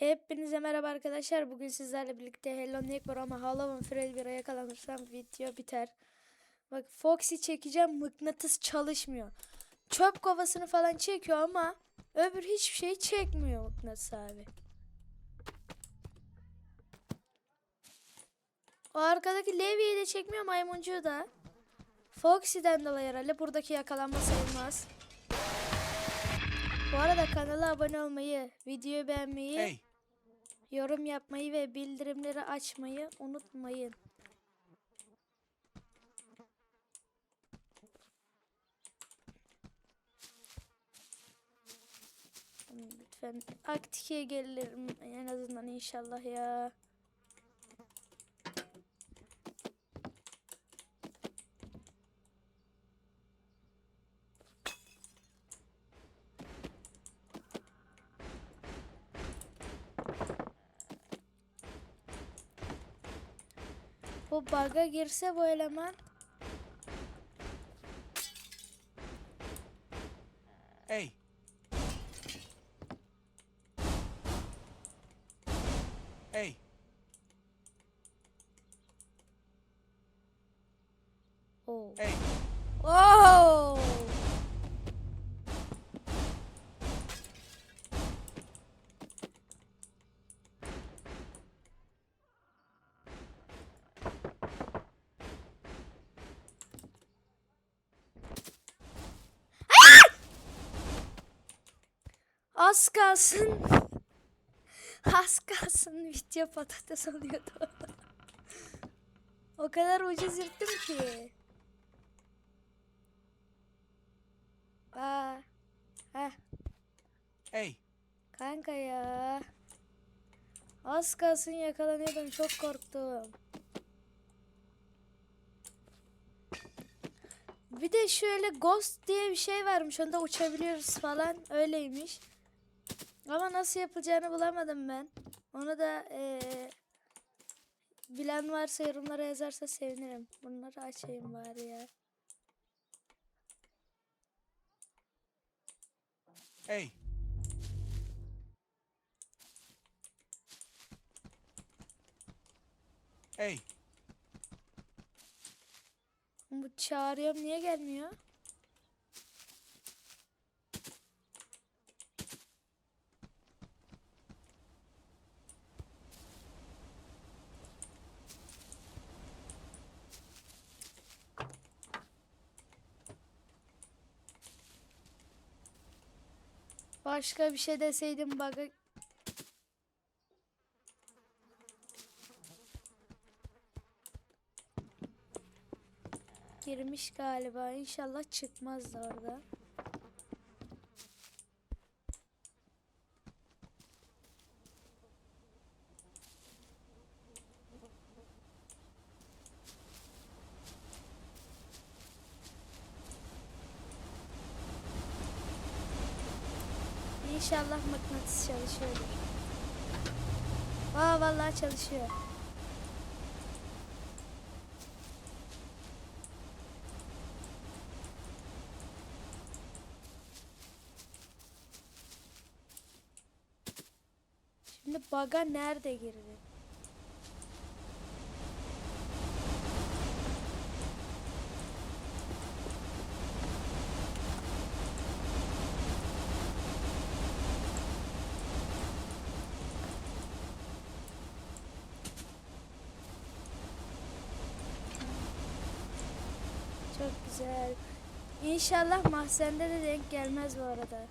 Hepinize merhaba arkadaşlar. Bugün sizlerle birlikte Hello Neighbor ama Halloween Freddy'ye yakalanırsam video biter. Bak Foxy çekeceğim mıknatıs çalışmıyor. Çöp kovasını falan çekiyor ama öbür hiçbir şey çekmiyor mıknatıs abi. O arkadaki Levi'yi de çekmiyor maymuncuğu da. Foxy'den dolayı herhalde buradaki yakalanma sayılmaz. Bu arada kanala abone olmayı, videoyu beğenmeyi, Hey, yorum yapmayı ve bildirimleri açmayı unutmayın. Lütfen Aktiki'ye gelirim en azından inşallah ya. Bu bug'a girse bu eleman. Hey, hey, Oo. hey, Az kalsın. Az kalsın video patates oluyordu. o kadar ucuz yırttım ki. Aa. Heh. hey, Kanka ya. Az kalsın yakalanıyordum. Çok korktum. Bir de şöyle ghost diye bir şey varmış. Onda uçabiliyoruz falan. Öyleymiş. Ama nasıl yapılacağını bulamadım ben. Onu da eee, bilen varsa yorumlara yazarsa sevinirim. Bunları açayım bari ya. hey, hey, Bu çağırıyorum niye gelmiyor? Başka bir şey deseydim bug'a girmiş galiba. İnşallah çıkmaz da orada. İnşallah mıknatıs çalışıyordur. Aa vallahi çalışıyor. Şimdi baga nerede girdi? Çok güzel. İnşallah mahzende de denk gelmez bu arada.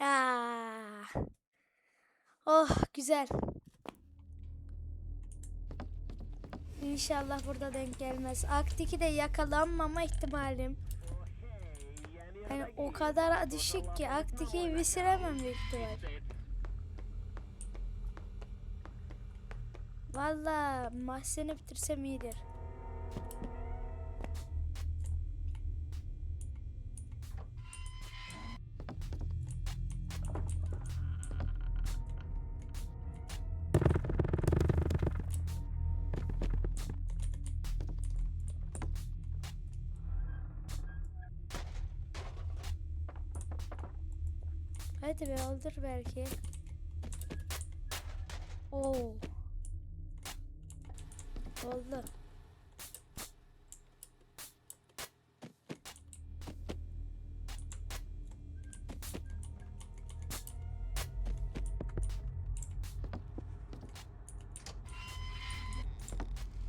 Aa. Oh güzel. İnşallah burada denk gelmez. Aktiki de yakalanmama ihtimalim. Yani o kadar düşük ki Aktiki'yi bitiremem büyük ihtimal. Valla mahzeni bitirsem iyidir. Hadi be olur belki. Oo. Oldu.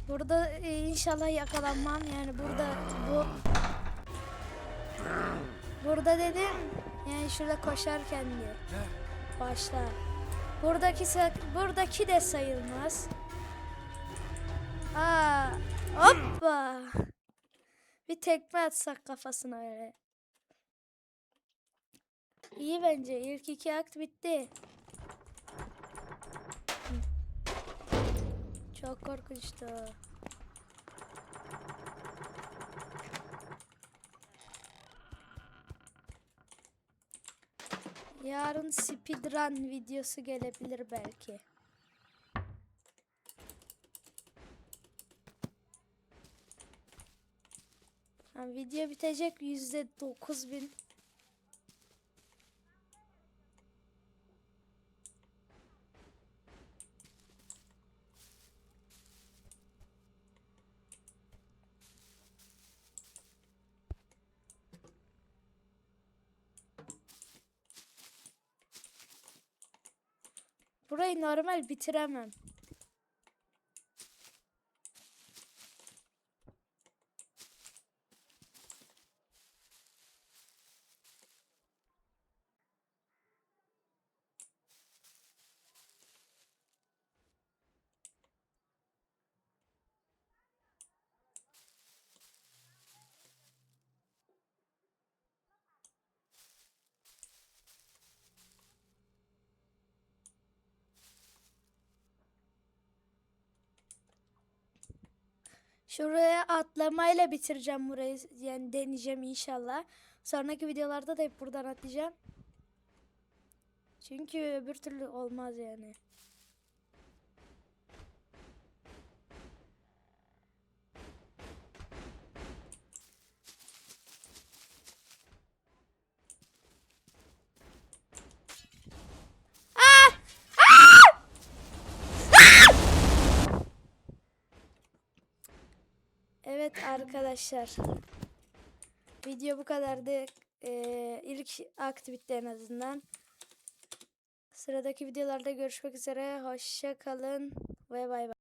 Burada e, inşallah yakalanmam yani burada bu Burada dedim yani şurada koşarken diyor. Başta. Buradaki buradaki de sayılmaz. Aa, hoppa. Bir tekme atsak kafasına öyle. İyi bence. İlk iki akt bitti. Çok korkunçtu. Yarın speedrun videosu gelebilir belki. Ha, video bitecek yüzde dokuz bin. Burayı normal bitiremem. Şuraya atlamayla bitireceğim burayı. Yani deneyeceğim inşallah. Sonraki videolarda da hep buradan atlayacağım. Çünkü öbür türlü olmaz yani. Evet arkadaşlar. Video bu kadardı. Ee, ilk akt bitti en azından. Sıradaki videolarda görüşmek üzere. Hoşça kalın ve bay bay.